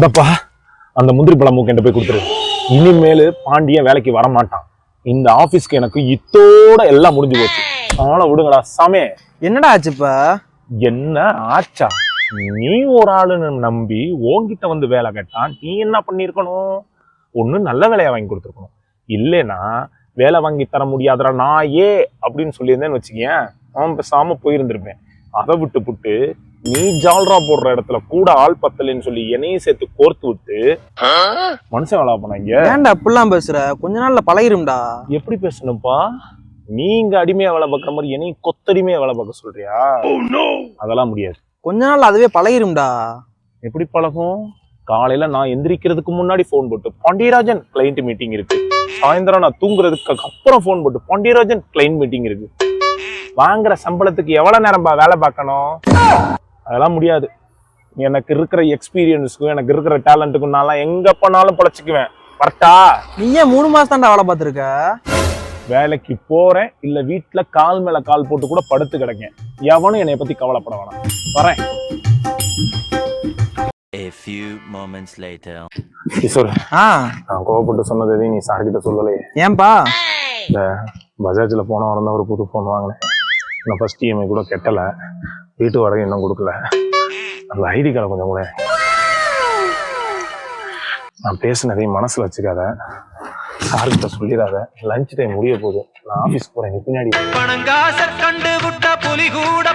இந்தப்பா அந்த முந்திரி பழம் மூக்கிட்ட போய் கொடுத்துரு. இனிமேல் பாண்டியன் வேலைக்கு வர மாட்டான் இந்த ஆபீஸ்க்கு எனக்கு இத்தோட எல்லாம் முடிஞ்சு போச்சு. ஆனா விடுங்கடா சாமே என்னடா ஆச்சு இப்ப என்ன ஆச்சா? நீ ஒரு ஆளுன்னு நம்பி உன்கிட்ட வந்து வேலை கேட்டான். நீ என்ன பண்ணியிருக்கணும்? ஒண்ணு நல்ல வேலையை வாங்கி கொடுத்துருக்கணும். இல்லைன்னா வேலை வாங்கி தர முடியாதடா நான் ஏ அப்படின்னு சொல்லியிருந்தேன்னு வச்சுக்கேன் அவன் பேசாம போயிருந்திருப்பேன். அதை விட்டு புட்டு நீ ஜால்ரா போடுற இடத்துல கூட ஆள் பத்தலைன்னு சொல்லி என்னையும் சேர்த்து கோர்த்து விட்டு மனுஷன் வேலை பண்ணாங்க ஏன்டா அப்படிலாம் பேசுற? கொஞ்ச நாள்ல பழகிரும்டா. எப்படி பேசணும்ப்பா? நீங்க அடிமையா வேலை பார்க்குற மாதிரி என்னையும் கொத்தடிமையா வேலை பார்க்க சொல்றியா? அதெல்லாம் முடியாது. கொஞ்ச நாள் அதுவே பழகிரும்டா. எப்படி பழகும்? காலையில நான் எந்திரிக்கிறதுக்கு முன்னாடி ஃபோன் போட்டு பாண்டியராஜன் கிளைண்ட் மீட்டிங் இருக்கு. சாயந்தரம் நான் தூங்குறதுக்கு அப்புறம் ஃபோன் போட்டு பாண்டியராஜன் கிளைண்ட் மீட்டிங் இருக்கு. வாங்குற சம்பளத்துக்கு எவ்வளவு நேரம்பா வேலை பார்க்கணும்? அதெல்லாம் முடியாது. எனக்கு இருக்கிற எக்ஸ்பீரியன்ஸுக்கும் எனக்கு இருக்கிற டேலண்ட்டுக்கும் நான்லாம் எங்க போனாலும் பொழைச்சிக்குவேன். கரெக்டா நீ ஏன் மூணு மாசம் தான்டா வேலை பார்த்துருக்க? வேலைக்கு போறேன் இல்ல வீட்டுல கால் மேல கால் போட்டு கூட படுத்து கிடக்கேன். எவனும் என்னை பத்தி கவலைப்பட வேணாம். வரேன். A few moments later. Kishore ஆ. நான் கோவப்பட்டு சொன்னது எதையும் நீ சார் கிட்ட சொல்லலையே. ஏன்பா? இந்த பஜாஜில் போன வாரம் தான் ஒரு புது ஃபோன் வாங்கினேன். நான் ஃபர்ஸ்ட் இஎம்ஐ கூட கெட்டலை. வீட்டு வாடகை இன்னும் கொடுக்கல. அந்த ஐடி கார்டை கொஞ்சம் கூட. நான் பேசினதையும் மனசில் வச்சுக்காத. சார்கிட்ட சொல்லிடாத. லஞ்ச் டைம் முடிய போகுது. நான் ஆஃபீஸ் போகிறேன் பின்னாடி பணங்காச கண்டு புலி கூட